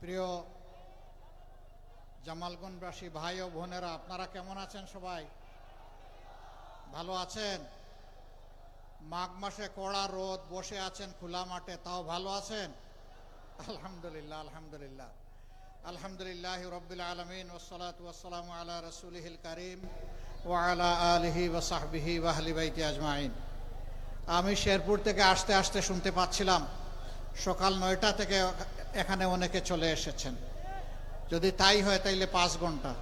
প্রিয় জামালগঞ্জবাসী ভাই ও বোনেরা, আপনারা কেমন আছেন সবাই? ভালো আছেন? মাঘ মাসে কড়া রোদ, বসে আছেন খোলা মাঠে, তাও ভালো আছেন? আলহামদুলিল্লাহ আলহামদুলিল্লাহ। আলহামদুলিল্লাহ রব্বিল আলমিন ওসলাত ওসালাম আলা রসুলহিল করিম ও আলা আলহি ওসাহবিহি ওয়াহলি বাইতি আজমাইন। আমি শেরপুর থেকে আসতে আসতে শুনতে পাচ্ছিলাম। সকাল নয়টা থেকে এখানে অনেকে চলে এসেছেন। যদি তাই হয় তাইলে পাঁচ ঘণ্টা।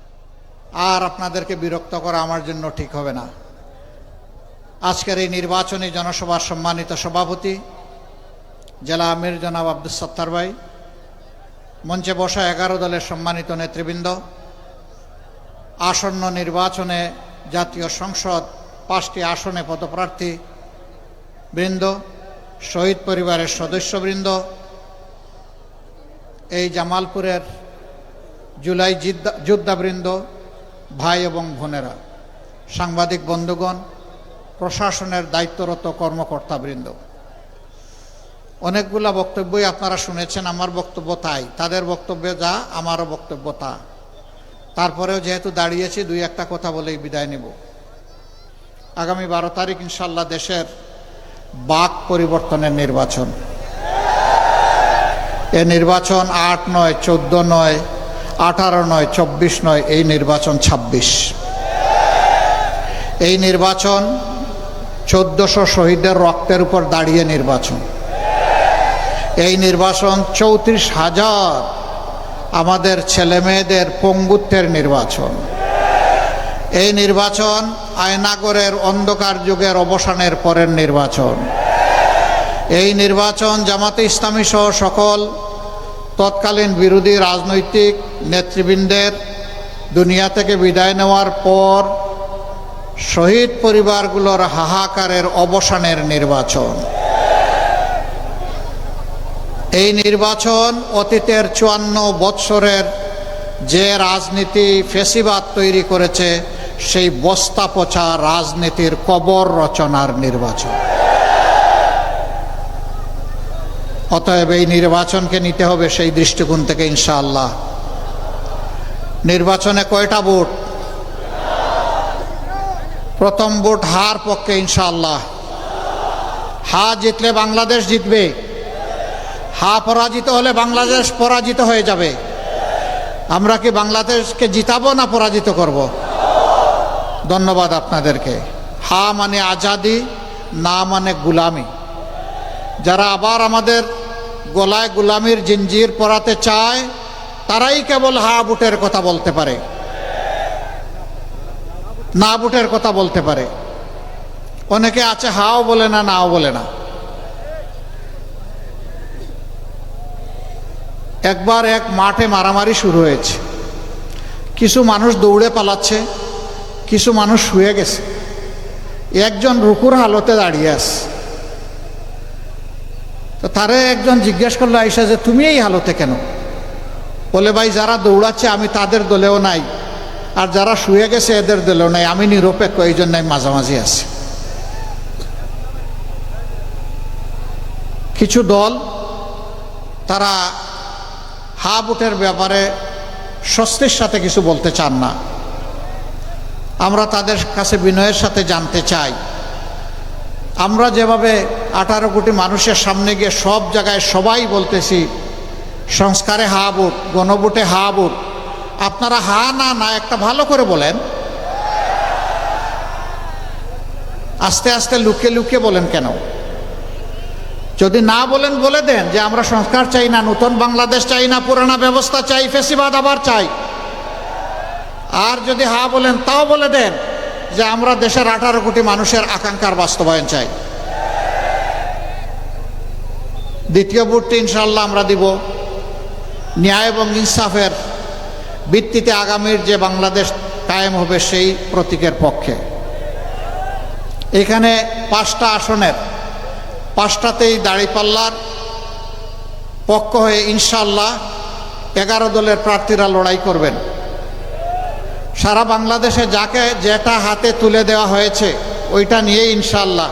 আর আপনাদেরকে বিরক্ত করা আমার জন্য ঠিক হবে না। আজকের এই নির্বাচনী জনসভার সম্মানিত সভাপতি, জেলা আমির জনাব আব্দুল সত্তার ভাই, মঞ্চে বসা এগারো দলের সম্মানিত নেতৃবৃন্দ, আসন্ন নির্বাচনে জাতীয় সংসদ পাঁচটি আসনে পদপ্রার্থী বৃন্দ শহীদ পরিবারের সদস্যবৃন্দ, এই জামালপুরের জুলাই যোদ্ধাবৃন্দ, ভাই এবং বোনেরা, সাংবাদিক বন্ধুগণ, প্রশাসনের দায়িত্বরত কর্মকর্তাবৃন্দ। অনেকগুলা বক্তব্যই আপনারা শুনেছেন, আমার বক্তব্য তাই। তাদের বক্তব্যে যা, আমারও বক্তব্য তা। তারপরেও যেহেতু দাঁড়িয়েছি, দুই একটা কথা বলেই বিদায় নেব। আগামী বারো তারিখ ইনশাল্লাহ দেশের বাক পরিবর্তনের নির্বাচন। এ নির্বাচন আট নয়, চোদ্দ নয়, আঠারো নয়, চব্বিশ নয়, এই নির্বাচন ছাব্বিশ। এই নির্বাচন চোদ্দশো শহীদের রক্তের উপর দাঁড়িয়ে নির্বাচন। এই নির্বাচন চৌত্রিশ হাজার আমাদের ছেলে মেয়েদের পঙ্গুত্বের নির্বাচন। এই নির্বাচন আয়নাগরের অন্ধকার যুগের অবসানের পরের নির্বাচন। এই নির্বাচন জামাতে ইসলামী সহ সকল তৎকালীন বিরোধী রাজনৈতিক নেতৃবৃন্দের দুনিয়া থেকে বিদায় নেওয়ার পর শহীদ পরিবারগুলোর হাহাকারের অবসানের নির্বাচন। এই নির্বাচন অতীতের চুয়ান্ন বৎসরের যে রাজনীতি ফেসিবাদ তৈরি করেছে সেই বস্তা পচা রাজনীতির কবর রচনার নির্বাচন। অতএব এই নির্বাচনকে নিতে হবে সেই দৃষ্টিকোণ থেকে ইনশাআল্লাহ। নির্বাচনে কয়টা ভোট? প্রথম ভোট হার পক্ষে ইনশাআল্লাহ। হা জিতলে বাংলাদেশ জিতবে, হা পরাজিত হলে বাংলাদেশ পরাজিত হয়ে যাবে। আমরা কি বাংলাদেশকে জিতাবো না পরাজিত করব? ধন্যবাদ আপনাদেরকে। হা মানে আজাদি, না মানে গুলামি। যারা আবার আমাদের গলায় গুলামির জিঞ্জির পরাতে চায়, তারাই কেবল হা বুটের কথা বলতে পারে। না বুটের কথা বলতে পারে। অনেকে আছে হাও বলে না, নাও বলে না। একবার এক মাঠে মারামারি শুরু হয়েছে। কিছু মানুষ দৌড়ে পালাচ্ছে। কিছু মানুষ শুয়ে গেছে। একজন রুকুর হালতে দাঁড়িয়ে আছে। তো তারে একজন জিজ্ঞেস করল আইসা যে তুমি এই হালতে কেন? বলে, ভাই, যারা দৌড়াচ্ছে, আমি তাদের দলেও নাই। আর যারা শুয়ে গেছে, এদের দলেও নাই। আমি নিরপেক্ষ, এই জন্য মাঝামাঝি আছি। কিছু দল, তারা হা বুটের ব্যাপারে স্বস্তির সাথে কিছু বলতে চান না। আমরা তাদের কাছে বিনয়ের সাথে জানতে চাই। আমরা যেভাবে আঠারো কোটি মানুষের সামনে গিয়ে সব জায়গায় সবাই বলতেছি, সংস্কারে হা বুট, গণভোটে হা বুট, আপনারা হা না না একটা ভালো করে বলেন। আস্তে আস্তে লুকিয়ে লুকিয়ে বলেন কেন? যদি না বলেন বলে দেন যে আমরা সংস্কার চাই না, নতুন বাংলাদেশ চাই না, পুরানা ব্যবস্থা চাই, ফেসিবাদ আবার চাই। আর যদি হা বলেন, তাও বলে দেন যে আমরা দেশের আঠারো কোটি মানুষের আকাঙ্ক্ষার বাস্তবায়ন চাই। দ্বিতীয় ভোটটি ইনশাল্লাহ আমরা দিব। ন্যায় এবং ইনসাফের ভিত্তিতে আগামীর যে বাংলাদেশ কায়েম হবে সেই প্রতীকের পক্ষে। এখানে পাঁচটা আসনের, পাঁচটাতেই দাঁড়িপাল্লার পক্ষ হয়ে ইনশাল্লাহ এগারো দলের প্রার্থীরা লড়াই করবেন। সারা বাংলাদেশে যাকে যেটা হাতে তুলে দেওয়া হয়েছে, ওইটা নিয়ে ইনশাল্লাহ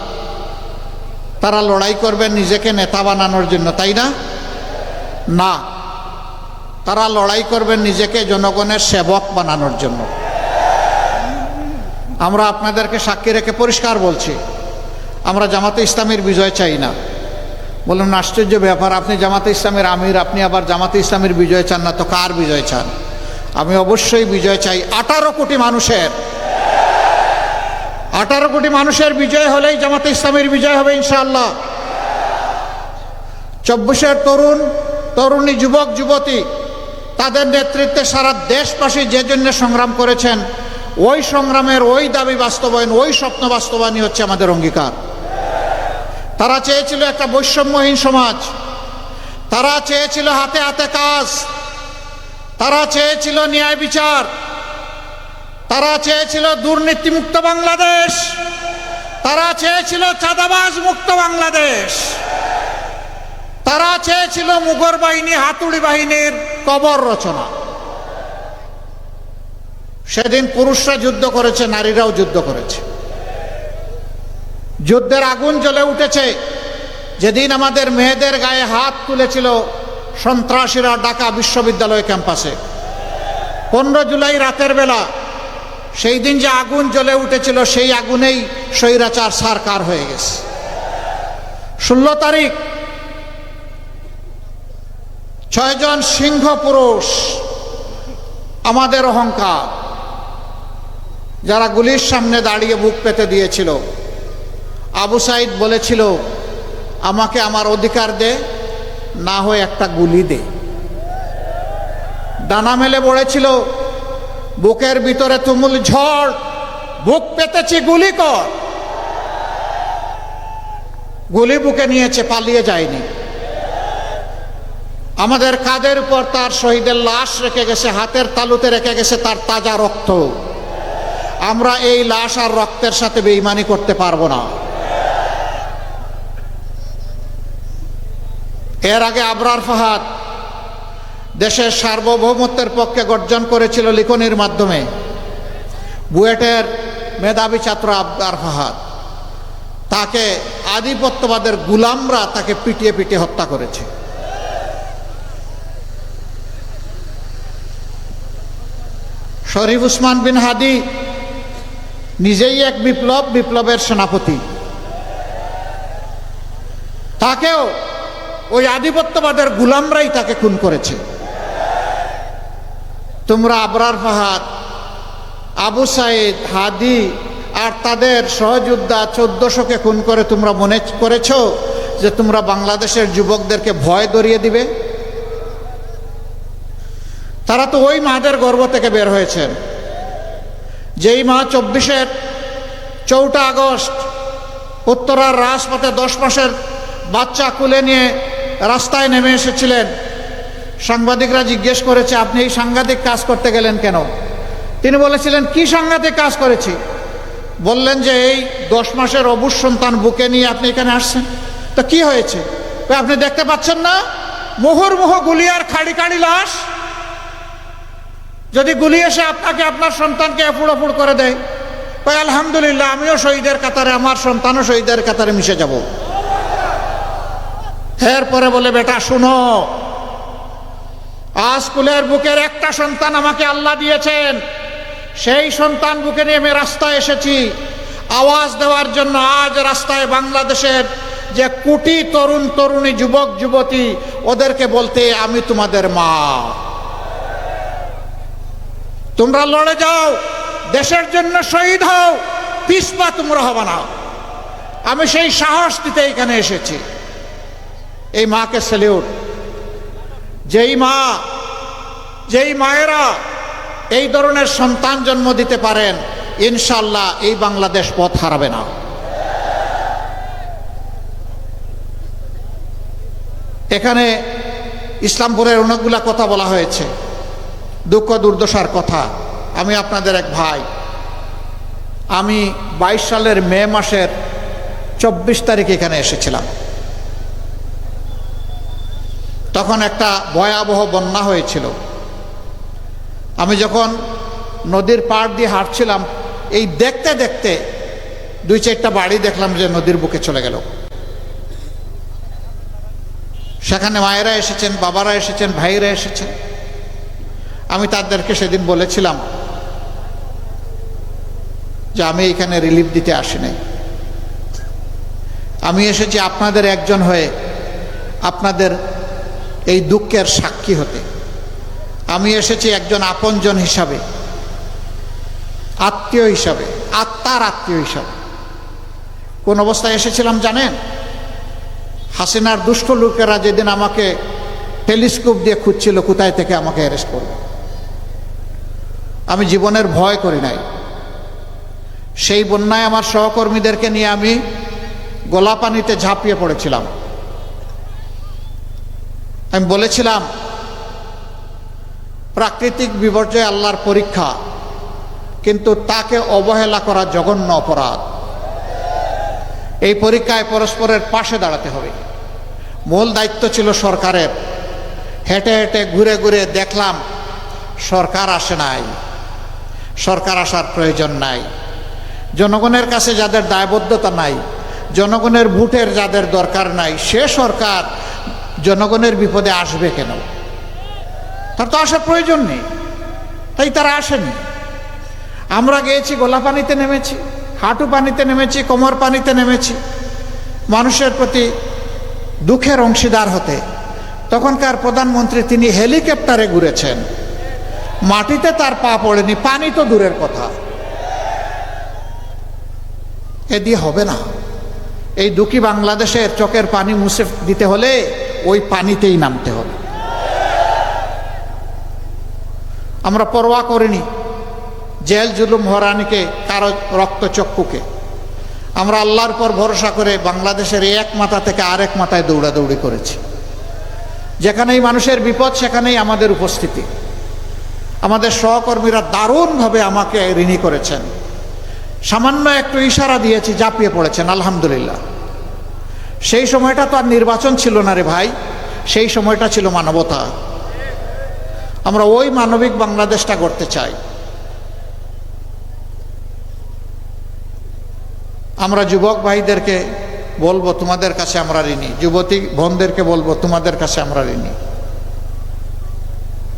তারা লড়াই করবেন নিজেকে নেতা বানানোর জন্য, তাই না? না, তারা লড়াই করবেন নিজেকে জনগণের সেবক বানানোর জন্য। আমরা আপনাদেরকে সাক্ষী রেখে পরিষ্কার বলছি, আমরা জামাতে ইসলামের বিজয় চাই না। বললাম, না, আশ্চর্য ব্যাপার, আপনি জামাতে ইসলামের আমির, আপনি আবার জামাতে ইসলামের বিজয় চান না, তো কার বিজয় চান? আমি অবশ্যই বিজয় চাই। আঠারো কোটি মানুষের। আঠারো কোটি মানুষের বিজয় হলেই জামাতে ইসলামের বিজয় হবে, ইনশাআল্লাহ। চব্বিশের তরুণ, তরুণী যুবক, যুবতী, তাদের নেতৃত্বে সারা দেশবাসী যে জন্য সংগ্রাম করেছেন, ওই সংগ্রামের ওই দাবি বাস্তবায়ন, ওই স্বপ্ন বাস্তবায়নই হচ্ছে আমাদের অঙ্গীকার। তারা চেয়েছিল একটা বৈষম্যহীন সমাজ। তারা চেয়েছিল হাতে হাতে কাজ। তারা চেয়েছিল ন্যায় বিচার। তারা চেয়েছিল দুর্নীতিমুক্ত বাংলাদেশ। তারা চেয়েছিল চাঁদাবাজ মুক্ত বাংলাদেশ। তারা চেয়েছিল মুঘর বাহিনী, হাতুড়ি বাহিনীর কবর রচনা। সেদিন পুরুষরা যুদ্ধ করেছে, নারীরাও যুদ্ধ করেছে। যুদ্ধের আগুন জ্বলে উঠেছে। যেদিন আমাদের মেয়েদের গায়ে হাত তুলেছিল সন্ত্রাসীরা ঢাকা বিশ্ববিদ্যালয় ক্যাম্পাসে। পনেরো জুলাই রাতের বেলা সেই দিন যে আগুন জ্বলে উঠেছিল, সেই আগুনেই স্বৈরাচার সারকার হয়ে গেছে। ষোলো তারিখ, ছয়জন সিংহ পুরুষ, আমাদের অহংকার, যারা গুলির সামনে দাঁড়িয়ে বুক পেতে দিয়েছিল। আবু সাইদ বলেছিল, আমাকে আমার অধিকার দে না হয় একটা গুলি দে। ডানা মেলে পড়েছিল, বুকের ভিতরে তুমুল ঝড়, বুক পেতেছি, গুলি কর। গুলি বুকে নিয়েছে, পালিয়ে যায়নি। আমাদের কাদের উপর তার শহীদের লাশ রেখে গেছে, হাতের তালুতে রেখে গেছে তার তাজা রক্ত। আমরা এই লাশ আর রক্তের সাথে বেইমানি করতে পারব না। এর আগে আবরার ফাহাদ দেশের সার্বভৌমত্বের পক্ষে গর্জন করেছিল লিখনির মাধ্যমে। বুয়েটের মেধাবী ছাত্র আবরার ফাহাদ তাকে আধিপত্যবাদের গুলামরা তাকে পিটিয়ে পিটিয়ে হত্যা করেছে। শরীফ উসমান বিন হাদি নিজেই এক বিপ্লব, বিপ্লবের সেনাপতি। তাকেও ওই আধিপত্যবাদের গুলামরাই তাকে খুন করেছে। তোমরা আবরার ফাহাদ, আবু সাইদ, হাদি আর তাদের সহযোদ্ধা চোদ্দশোকে খুন করে তোমরা মনে করেছ যে তোমরা বাংলাদেশের যুবকদেরকে ভয় দরিয়ে দিবে? তারা তো ওই মাদের গর্ভ থেকে বের হয়েছেন। যেই মা চব্বিশের চৌঠা আগস্ট উত্তরার রাজপথে দশ মাসের বাচ্চা কুলে নিয়ে রাস্তায় নেমে এসেছিলেন। সাংবাদিকরা জিজ্ঞেস করেছে, আপনি এই সাংঘাতিক কাজ করতে গেলেন কেন? তিনি বলেছিলেন, কি সাংঘাতিক কাজ করেছি? বললেন যে, এই দশ মাসের অবুজ সন্তান বুকে নিয়ে আপনি এখানে আসছেন। তো কি হয়েছে? আপনি দেখতে পাচ্ছেন না? মুহুর্মুহ গুলি আর খাড়ি খাড়ি লাশ। যদি গুলি এসে আপনাকে আপনার সন্তানকে এফুড় করে দেয় আলহামদুলিল্লাহ, আমিও শহীদের কাতারে, আমার সন্তানও শহীদের কাতারে মিশে যাব। এরপরে বলে, বেটা, শুনো। আজ স্কুলের বুকের একটা সন্তান আমাকে আল্লাহ দিয়েছেন। সেই সন্তান বুকে নিয়ে আমি রাস্তায় এসেছি। আওয়াজ দেওয়ার জন্য আজ রাস্তায় বাংলাদেশের যে কোটি তরুণ, তরুণী, যুবক, যুবতী, ওদেরকে বলতে আমি তোমাদের মা। তোমরা লড়ে যাও, দেশের জন্য শহীদ হও, পিসপা তোমরা হবে না। আমি সেই সাহস দিতে এখানে এসেছি। এই মাকে স্যালিউট যেই মা, যেই মায়েরা এই ধরনের সন্তান জন্ম দিতে পারেন, ইনশাল্লাহ এই বাংলাদেশ পথ হারাবে না। এখানে ইসলামপুরের অনেকগুলা কথা বলা হয়েছে। দুঃখ, দুর্দশার কথা। আমি আপনাদের এক ভাই। আমি বাইশ সালের মে মাসের চব্বিশ তারিখ এখানে এসেছিলাম। তখন একটা ভয়াবহ বন্যা হয়েছিল। আমি যখন নদীর পাড় দিয়ে হাঁটছিলাম, এই দেখতে দেখতে দুই চারটা বাড়ি দেখলাম যে নদীর বুকে চলে গেল। সেখানে মায়েরা এসেছেন, বাবারা এসেছেন ভাইরা এসেছেন। আমি তাদেরকে সেদিন বলেছিলাম যে আমি এখানে রিলিফ দিতে আসি নাই আমি এসেছি আপনাদের একজন হয়ে, আপনাদের এই দুঃখের সাক্ষী হতে। আমি এসেছি একজন আপনজন হিসাবে, আত্মীয় হিসাবে, আত্মার আত্মীয় হিসাবে। কোন অবস্থায় এসেছিলাম জানেন? হাসিনার দুষ্ট লোকেরা যেদিন আমাকে টেলিস্কোপ দিয়ে খুঁজছিল, কোথায় থেকে আমাকে অ্যারেস্ট করবে? আমি জীবনের ভয় করি নাই। সেই বন্যায় আমার সহকর্মীদেরকে নিয়ে আমি গোলাপানিতে ঝাঁপিয়ে পড়েছিলাম। আমি বলেছিলাম, প্রাকৃতিক বিপর্যয় আল্লাহর পরীক্ষা, কিন্তু তাকে অবহেলা করা জঘন্য অপরাধ। এই পরীক্ষায় পরস্পরের পাশে দাঁড়াতে হবে। মূল দায়িত্ব ছিল সরকারের। হেঁটে হেঁটে ঘুরে ঘুরে দেখলাম, সরকার আসে নাই। সরকার আসার প্রয়োজন নাই। জনগণের কাছে যাদের দায়বদ্ধতা নাই, জনগণের ভোটের যাদের দরকার নাই, সে সরকার জনগণের বিপদে আসবে কেন? তার তো আসার প্রয়োজন নেই। তাই তারা আসেনি। আমরা গিয়েছি, গোলা পানিতে নেমেছি, হাঁটু পানিতে নেমেছি, কোমর পানিতে নেমেছি। মানুষের প্রতি দুঃখের অংশীদার হতে তখনকার প্রধানমন্ত্রী তিনি হেলিকপ্টারে ঘুরেছেন। মাটিতে তার পা পড়েনি, পানি তো দূরের কথা। এ দিয়ে হবে না। এই দুঃখী বাংলাদেশের চোখের পানি মুছে দিতে হলে ওই পানিতেই নামতে হবে। আমরা পরোয়া করিনি। জেল জুলুম হরানিকে কারও রক্তচক্ষুকে। আমরা আল্লাহর পর ভরসা করে বাংলাদেশের এক মাথা থেকে আরেক মাথায় দৌড়াদৌড়ি করেছি। যেখানেই মানুষের বিপদ, সেখানেই আমাদের উপস্থিতি। আমাদের সহকর্মীরা দারুণভাবে আমাকে ঋণী করেছেন। সামান্য একটু ইশারা দিয়েছি জাপিয়ে পড়েছেন, আলহামদুলিল্লাহ। সেই সময়টা তো আর নির্বাচন ছিল না রে ভাই। সেই সময়টা ছিল মানবতা। আমরা ওই মানবিক বাংলাদেশটা করতে চাই। আমরা যুবক ভাইদেরকে বলব, তোমাদের কাছে আমরা ঋণী। যুবতী বোনদেরকে বলব, তোমাদের কাছে আমরা ঋণী।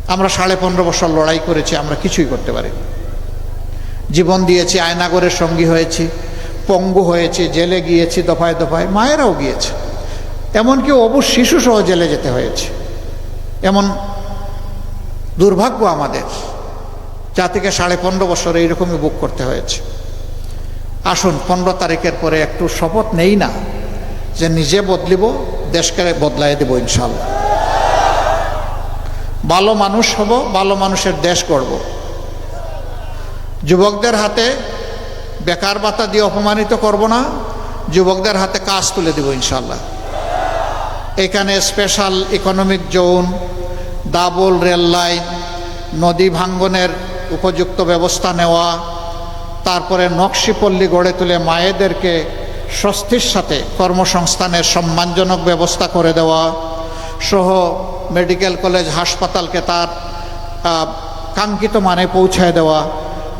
আমরা সাড়ে পনেরো বছর লড়াই করেছি, আমরা কিছুই করতে পারিনি। জীবন দিয়েছি, আয়নাগরের সঙ্গী হয়েছি। পঙ্গু হয়েছি, জেলে গিয়েছি, দফায় দফায়। মায়েরাও গিয়েছে। এমনকি শিশু সহ জেলে যেতে হয়েছে। এমন দুর্ভাগ্য আমাদের। যা থেকে সাড়ে পনেরো বছর এইরকমই বুক করতে হয়েছে। আসুন, পনেরো তারিখের পরে একটু শপথ নেই না যে নিজে বদলিব, দেশকে বদলাই দেব ইনশাল্লাহ ভালো মানুষ হব, ভালো মানুষের দেশ গড়ব। যুবকদের হাতে বেকার ভাতা দিয়ে অপমানিত করব না, যুবকদের হাতে কাজ তুলে দেব ইনশাল্লাহ এখানে special economic zone double rail line নদী ভাঙ্গনের উপযুক্ত ব্যবস্থা নেওয়া, তারপরে নকশিপল্লী গড়ে তুলে মায়েদেরকে স্বস্তির সাথে কর্মসংস্থানের সম্মানজনক ব্যবস্থা করে দেওয়া, সহ মেডিকেল কলেজ হাসপাতালকে তার কাঙ্ক্ষিত মানে পৌঁছায় দেওয়া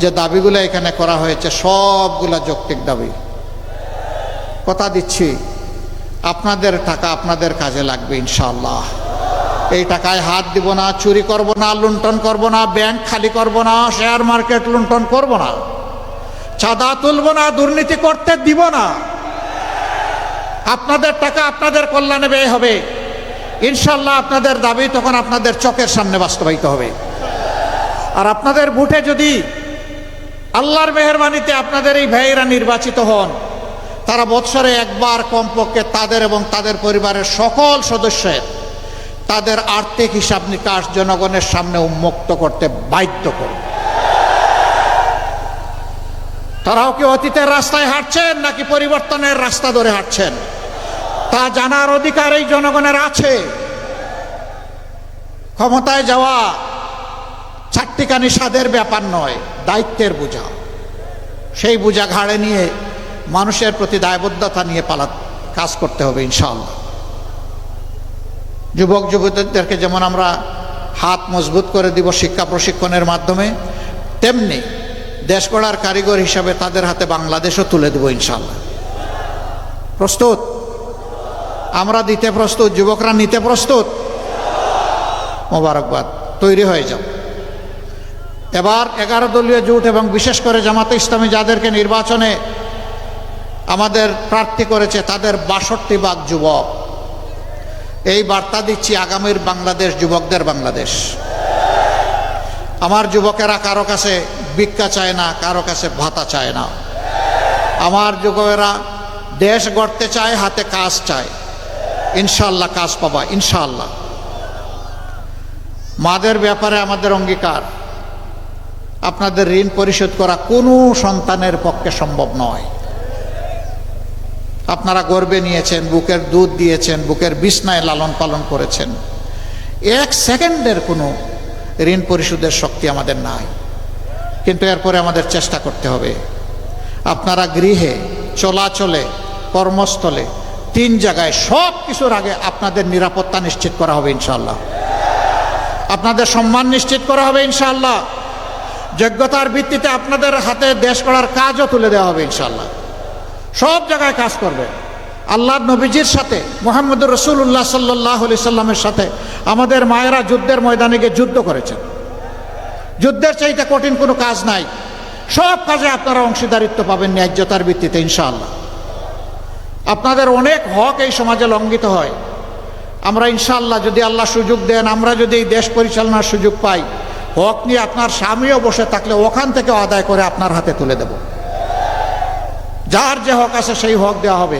যে দাবিগুলো এখানে করা হয়েছে, সবগুলা যৌক্তিক দাবি। কথা দিচ্ছি, আপনাদের টাকা আপনাদের কাজে লাগবে ইনশাল্লাহ এই টাকায় হাত দিব না, চুরি করব না, লুণ্ঠন করব না, ব্যাংক খালি করব না, শেয়ার মার্কেট লুণ্ঠন করব না, চাঁদা তুলব না, দুর্নীতি করতে দিব না। আপনাদের টাকা আপনাদের কল্যাণে ব্যয় হবে। ইনশাল্লাহ আপনাদের দাবি তখন আপনাদের চোখের সামনে বাস্তবায়িত হবে। আর আপনাদের বুটে যদি আল্লাহর মেহরবানিতে আপনাদের এই ভাইয়েরা নির্বাচিত হন। তারা বৎসরে একবার কমপক্ষে তাদের এবং তাদের পরিবারের সকল সদস্যের তাদের আর্থিক হিসাব নিকাশ জনগণের সামনে উন্মুক্ত করতে বাধ্য করবে। তারাও কি অতীতের রাস্তায় হাঁটছেন নাকি পরিবর্তনের রাস্তা ধরে হাঁটছেন? তা জানার অধিকার এই জনগণের আছে। ক্ষমতায় যাওয়া চারটিকানি স্বাদের ব্যাপার নয়, দায়িত্বের বোঝা। সেই বোঝা ঘাড়ে নিয়ে মানুষের প্রতি দায়বদ্ধতা নিয়ে পালা, কাজ করতে হবে ইনশাআল্লাহ। যুবক, যুবতীদেরকে যেমন আমরা হাত মজবুত করে দিব শিক্ষা প্রশিক্ষণের মাধ্যমে, তেমনি দেশ গড়ার কারিগর হিসাবে তাদের হাতে বাংলাদেশও তুলে দেব ইনশাল্লাহ প্রস্তুত? আমরা দিতে প্রস্তুত, যুবকরা নিতে প্রস্তুত? মোবারকবাদ, তৈরি হয়ে যাও। এবার এগারো দলীয় জোট এবং বিশেষ করে জামাতে ইসলামী যাদেরকে নির্বাচনে আমাদের প্রার্থী করেছে, তাদের বাষট্টি ভাগ যুবক। এই বার্তা দিচ্ছি আগামীর বাংলাদেশ, যুবকদের বাংলাদেশ। আমার যুবকেরা কারও কাছে ভিক্ষা চায় না, কারও কাছে ভাতা চায় না। আমার যুবকেরা দেশ গড়তে চায়, হাতে কাজ চায়। ইনশাল্লাহ কাজ পাবা ইনশাল্লাহ মাদের ব্যাপারে আমাদের অঙ্গীকার। আপনাদের ঋণ পরিশোধ করা কোনো সন্তানের পক্ষে সম্ভব নয়। আপনারা গর্বে নিয়েছেন, বুকের দুধ দিয়েছেন, বুকের বিছনায় লালন পালন করেছেন। এক সেকেন্ডের কোনো ঋণ পরিশোধের শক্তি আমাদের নাই। কিন্তু এরপরে আমাদের চেষ্টা করতে হবে। আপনারা গৃহে, চলাচলে, কর্মস্থলে, তিন জায়গায় সব কিছুর আগে আপনাদের নিরাপত্তা নিশ্চিত করা হবে ইনশাল্লাহ আপনাদের সম্মান নিশ্চিত করা হবে ইনশাল্লাহ যোগ্যতার ভিত্তিতে আপনাদের হাতে দেশ করার কাজও তুলে দেওয়া হবে ইনশাল্লাহ সব জায়গায় কাজ করবে। আল্লাহ নবীজির সাথে মোহাম্মদ রসুল্লাহ সাল্লাহ আলি সাল্লামের সাথে আমাদের মায়েরা যুদ্ধের ময়দানে গিয়ে যুদ্ধ করেছেন। যুদ্ধের চাইতে কঠিন কোনো কাজ নাই। সব কাজে আপনারা অংশীদারিত্ব পাবেন ন্যায্যতার ভিত্তিতে ইনশাআল্লাহ। আপনাদের অনেক হক এই সমাজে লঙ্ঘিত হয়। আমরা ইনশাআল্লাহ যদি আল্লাহ সুযোগ দেন, আমরা যদি এই দেশ পরিচালনার সুযোগ পাই হক নিয়ে আপনার স্বামীও বসে থাকলে ওখান থেকে আদায় করে আপনার হাতে তুলে দেব। যার যে হক আছে সেই হক দেওয়া হবে।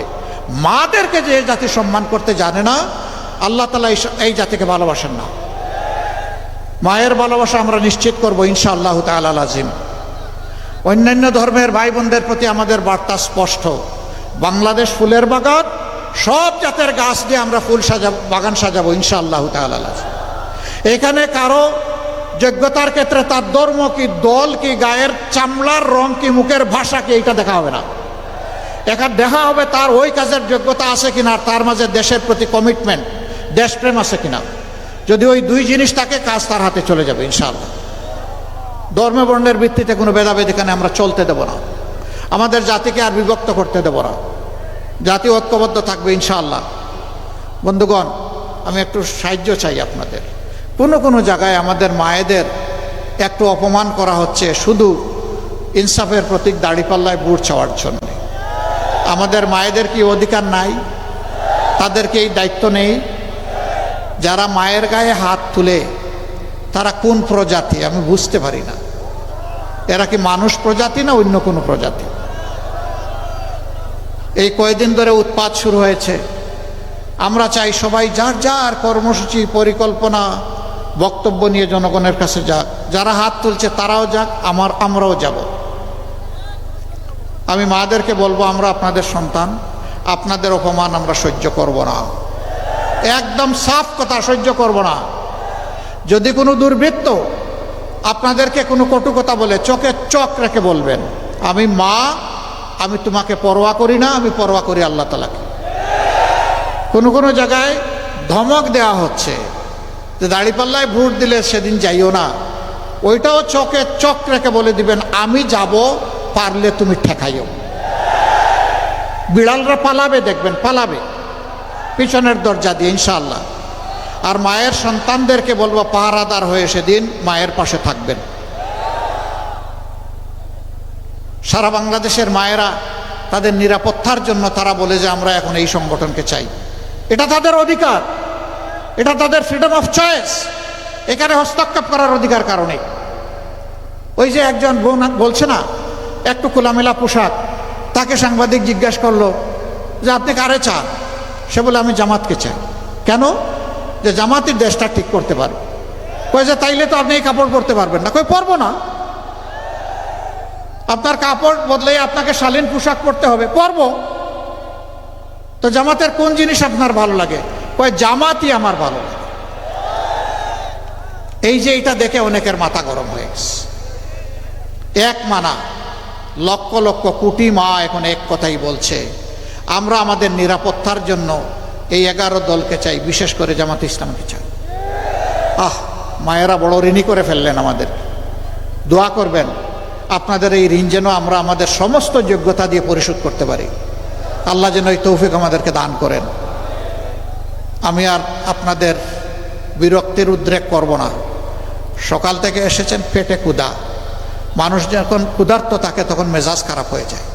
মাদেরকে যে জাতি সম্মান করতে জানে না, আল্লাহ তালা এই জাতিকে ভালোবাসেন না। মায়ের ভালোবাসা আমরা নিশ্চিত করব ইনশাআল্লাহ তাল আজিম অন্যান্য ধর্মের ভাই বোনদের প্রতি আমাদের বার্তা স্পষ্ট। বাংলাদেশ ফুলের বাগান, সব জাতের গাছ দিয়ে আমরা ফুল সাজাবো বাগান সাজাবো ইনশাআল্লাহ তাল এখানে কারও যোগ্যতার ক্ষেত্রে তার ধর্ম কি, দল কি, গায়ের চামড়ার রং কি, মুখের ভাষা কি, এইটা দেখা হবে না। এখানে দেখা হবে তার ওই কাজের যোগ্যতা আছে কিনা তার মাঝে দেশের প্রতি কমিটমেন্ট দেশপ্রেম আছে কিনা। যদি ওই দুই জিনিস থাকে, কাজ তার হাতে চলে যাবে, ইনশাআল্লাহ। ধর্ম বর্ণের ভিত্তিতে কোনো ভেদাভেদ এখানে আমরা চলতে দেব না। আমাদের জাতিকে আর বিভক্ত করতে দেব না। জাতি ঐক্যবদ্ধ থাকবে, ইনশাআল্লাহ। বন্ধুগণ, আমি একটু সাহায্য চাই আপনাদের। কোনো কোনো জায়গায় আমাদের মায়েদের একটু অপমান করা হচ্ছে শুধু ইনসাফের প্রতীক দাড়িপাল্লায় বুট চাওয়ার জন্য। আমাদের মায়েদের কি অধিকার নাই? তাদেরকে এই দায়িত্ব নেই? যারা মায়ের গায়ে হাত তুলে তারা কোন প্রজাতি আমি বুঝতে পারি না। এরা কি মানুষ প্রজাতি না অন্য কোনো প্রজাতি? এই কয়েকদিন ধরে উৎপাত শুরু হয়েছে। আমরা চাই সবাই যার যার কর্মসূচি, পরিকল্পনা বক্তব্য নিয়ে জনগণের কাছে যাক যারা হাত তুলছে তারাও যাক, আমার, আমরাও যাব। আমি মাদেরকে বলব, আমরা আপনাদের সন্তান, আপনাদের অপমান আমরা সহ্য করব না। একদম সাফ কথা, সহ্য করব না। যদি কোনো দুর্বৃত্ত আপনাদেরকে কোনো কটু কথা বলে, চোখে চোখ রেখে বলবেন, আমি মা, আমি তোমাকে পরোয়া করি না, আমি পরোয়া করি আল্লাহ তালাকে কোনো কোনো জায়গায় ধমক দেওয়া হচ্ছে। যে দাড়িপাল্লায় ভোট দিলে সেদিন যাইও না। ওইটাও চোখে চোখ রেখে বলে দিবেন, আমি যাব, পারলে তুমি ঠেকাইও। বিড়ালরা পালাবে, দেখবেন, পালাবে। পিছনের দরজা দিয়ে ইনশাল্লাহ আর মায়ের সন্তানদেরকে বলব, পাহারাদার হয়ে সেদিন মায়ের পাশে থাকবেন। সারা বাংলাদেশের মায়েরা তাদের নিরাপত্তার জন্য তারা বলে যে, আমরা এখন এই সংগঠনকে চাই। এটা তাদের অধিকার। এটা তাদের ফ্রিডম অফ চয়েস এখানে হস্তক্ষেপ করার অধিকার কারণে। ওই যে একজন বোন বলছে না, একটু খোলামেলা পোশাক, তাকে সাংবাদিক জিজ্ঞাসা করল, যে আপনি কারে চান? সে বলে, আমি জামাতকে চাই। কেন? যে জামাতের দেশটা ঠিক করতে পারবে। কই যে, তাইলে তো আপনি এই কাপড় পরতে পারবেন না। কই পরবো না। আপনার কাপড় বদলে আপনাকে শালীন পোশাক পরতে হবে। পরবো। তো জামাতের কোন জিনিস আপনার ভালো লাগে? কয়, জামাতই আমার ভালো এই যে এটা দেখে অনেকের মাথা গরম হয়ে গেছে। এক মানা, লক্ষ লক্ষ কোটি মা এখন এক কথাই বলছে, আমরা আমাদের নিরাপত্তার জন্য এই এগারো দলকে চাই, বিশেষ করে জামাত ইসলামকে চাই। আহ, মায়েরা বড় ঋণী করে ফেললেন আমাদের। দোয়া করবেন, আপনাদের এই ঋণ যেন আমরা আমাদের সমস্ত যোগ্যতা দিয়ে পরিশোধ করতে পারি। আল্লাহ যেন এই তৌফিক আমাদেরকে দান করেন। আমি আর আপনাদের বিরক্তির উদ্রেক করব না। সকাল থেকে এসেছেন পেটে কুদা মানুষ যখন ক্ষুধার্ত থাকে, তখন মেজাজ খারাপ হয়ে যায়।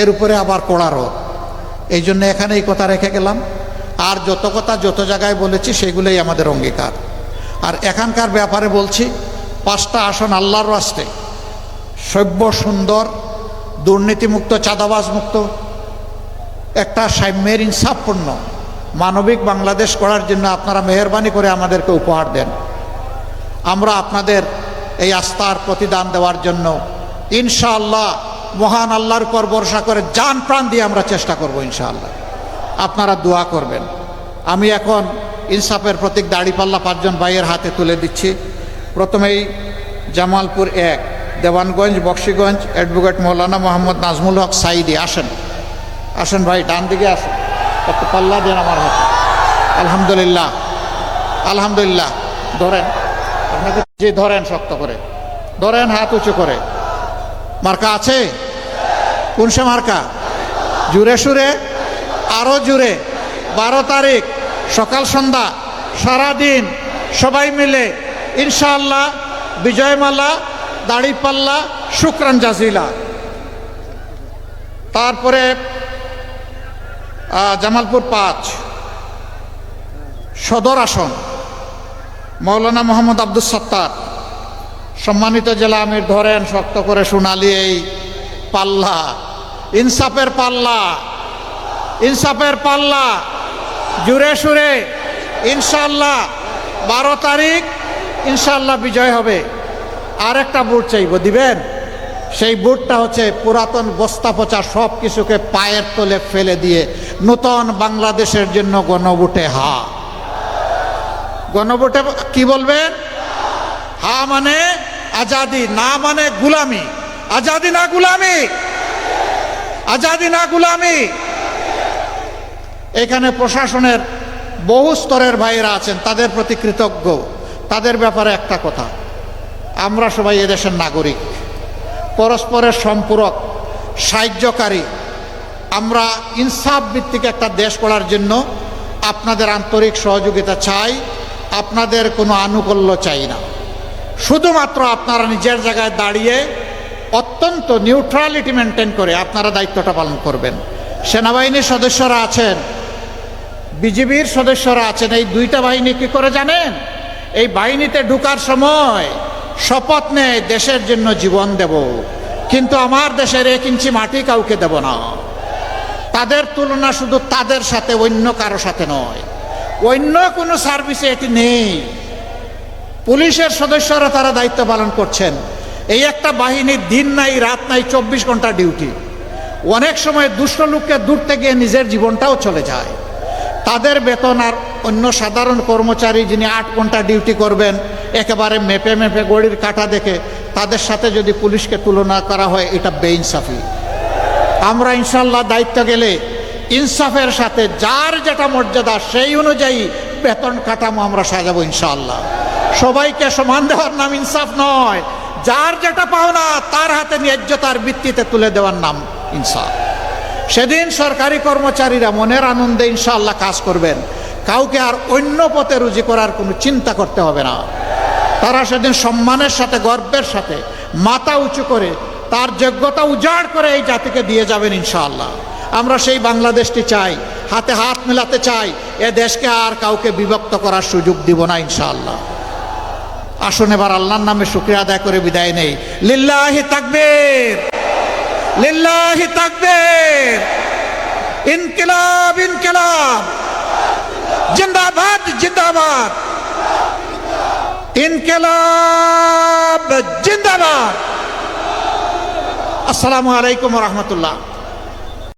এর উপরে আবার কড়া রোদ এই জন্য এখানে এই কথা রেখে গেলাম। আর যত কথা যত জায়গায় বলেছি, সেগুলোই আমাদের অঙ্গীকার। আর এখানকার ব্যাপারে বলছি, পাঁচটা আসন আল্লাহর রাস্তে। সভ্য, সুন্দর, দুর্নীতিমুক্ত চাঁদাবাজ মুক্ত একটা সাম্যের ইনসাফপূর্ণ। মানবিক বাংলাদেশ করার জন্য আপনারা মেহরবানি করে আমাদেরকে উপহার দেন। আমরা আপনাদের এই আস্থার প্রতিদান দেওয়ার জন্য ইনশাআল্লাহ মহান আল্লাহর উপর ভরসা করে যান প্রাণ দিয়ে আমরা চেষ্টা করব ইনশাআল্লাহ। আপনারা দোয়া করবেন। আমি এখন ইনসাফের প্রতীক দাড়িপাল্লা পাঁচজন ভাইয়ের হাতে তুলে দিচ্ছি। প্রথমেই জামালপুর এক, দেওয়ানগঞ্জ, বক্সিগঞ্জ, অ্যাডভোকেট মৌলানা মোহাম্মদ নাজমুল হক সাইদি। আসেন। আসেন ভাই, ডান দিকে আসেন। একটু পাল্লা দেন আমার হাতে। আলহামদুলিল্লাহ আলহামদুলিল্লাহ। ধরেন, আপনাকে জি ধরেন শক্ত করে। ধরেন হাত উঁচু করে। মার্কা আছে? কোন সে মার্কা? জুড়ে সুরে আরও জুড়ে। বারো তারিখ, সকাল সন্ধ্যা, সারাদিন সবাই মিলে ইনশাআল্লাহ বিজয়মালা, দাড়িপাল্লা, শুক্রান জাজিলা। তারপরে জামালপুর পাঁচ, সদর আসন, মৌলানা মোহাম্মদ আব্দুল সত্তার। সম্মানিত জেলা আমির ধরেন, শক্ত করে সোনালি এই পাল্লা। ইনসাফের পাল্লা ইনসাফের পাল্লা। জুড়ে সুরে ইনশাল্লাহ বারো তারিখ ইনশাল্লাহ বিজয় হবে। আর একটা বুট চাইব, দিবেন? সেই বুটটা হচ্ছে পুরাতন বস্তা পচা সব কিছুকে পায়ের তলে ফেলে দিয়ে নূতন বাংলাদেশের জন্য গণভোটে হা। গণভোটে কি বলবেন হা মানে আজাদি, না মানে গুলামি। আজাদি না গুলামি? আজাদি না গুলামি? এখানে প্রশাসনের বহু স্তরের ভাইয়েরা আছেন, তাদের প্রতি কৃতজ্ঞ। তাদের ব্যাপারে একটা কথা, আমরা সবাই এদেশের নাগরিক। পরস্পরের সম্পূরক, সাহায্যকারী। আমরা ইনসাফ ভিত্তিক একটা দেশ করার জন্য আপনাদের আন্তরিক সহযোগিতা চাই, আপনাদের কোনো আনুকূল্য চাই না। শুধুমাত্র আপনারা নিজের জায়গায় দাঁড়িয়ে অত্যন্ত নিউট্রালিটি মেনটেন করে আপনারা দায়িত্বটা পালন করবেন। সেনাবাহিনীর সদস্যরা আছেন, বিজিবির সদস্যরা আছেন, এই দুইটা বাহিনী কি করে জানেন? এই বাহিনীতে ঢুকার সময় শপথ নেয় দেশের জন্য জীবন দেব। কিন্তু আমার দেশের এক ইঞ্চি মাটি কাউকে দেব না। তাদের তুলনা শুধু তাদের সাথে, অন্য কারও সাথে নয়। অন্য কোনো সার্ভিসে এটি নেই। পুলিশের সদস্যরা তারা দায়িত্ব পালন করছেন। এই একটা বাহিনীর দিন নাই, রাত নাই, চব্বিশ ঘণ্টা ডিউটি। অনেক সময় দুষ্ট লোককে দূরতে গিয়ে নিজের জীবনটাও চলে যায়। তাদের বেতন আর অন্য সাধারণ কর্মচারী যিনি আট ঘণ্টা ডিউটি করবেন, একেবারে মেপে মেপে গড়ির কাটা দেখে তাদের সাথে যদি পুলিশকে তুলনা করা হয়, এটা বেইনসাফি। আমরা ইনশাল্লাহ দায়িত্ব গেলে ইনসাফের সাথে যার যেটা মর্যাদা সেই অনুযায়ী বেতন কাঠামো আমরা সাজাবো ইনশাল্লাহ সবাইকে সমান দেওয়ার নাম ইনসাফ নয়, যার যেটা পাওনা তার হাতে ন্যায্যতার ভিত্তিতে তুলে দেওয়ার নাম ইনসাফ। সেদিন সরকারি কর্মচারীরা মনের আনন্দে ইনশাআল্লাহ কাজ করবেন। কাউকে আর অন্য পথে রুজি করার কোনো চিন্তা করতে হবে না। তারা সেদিন সম্মানের সাথে, গর্বের সাথে, মাথা উঁচু করে, তার যোগ্যতা উজাড় করে এই জাতিকে দিয়ে যাবেন ইনশাআল্লাহ। আমরা সেই বাংলাদেশটি চাই, হাতে হাত মেলাতে চাই, এ দেশকে আর কাউকে বিভক্ত করার সুযোগ দিব না ইনশাআল্লাহ। আসুন এবার আল্লাহর নামে শুক্রিয়া আদায় করে বিদায় নেই। লিল্লাহি তাকবীর। লিল্লাহি তাকবীর। ইনকিলাব ইনকিলাব। জিন্দাবাদ জিন্দাবাদ। ইনকিলাব জিন্দাবাদ। আসসালামু আলাইকুম রহমতুল্লাহ।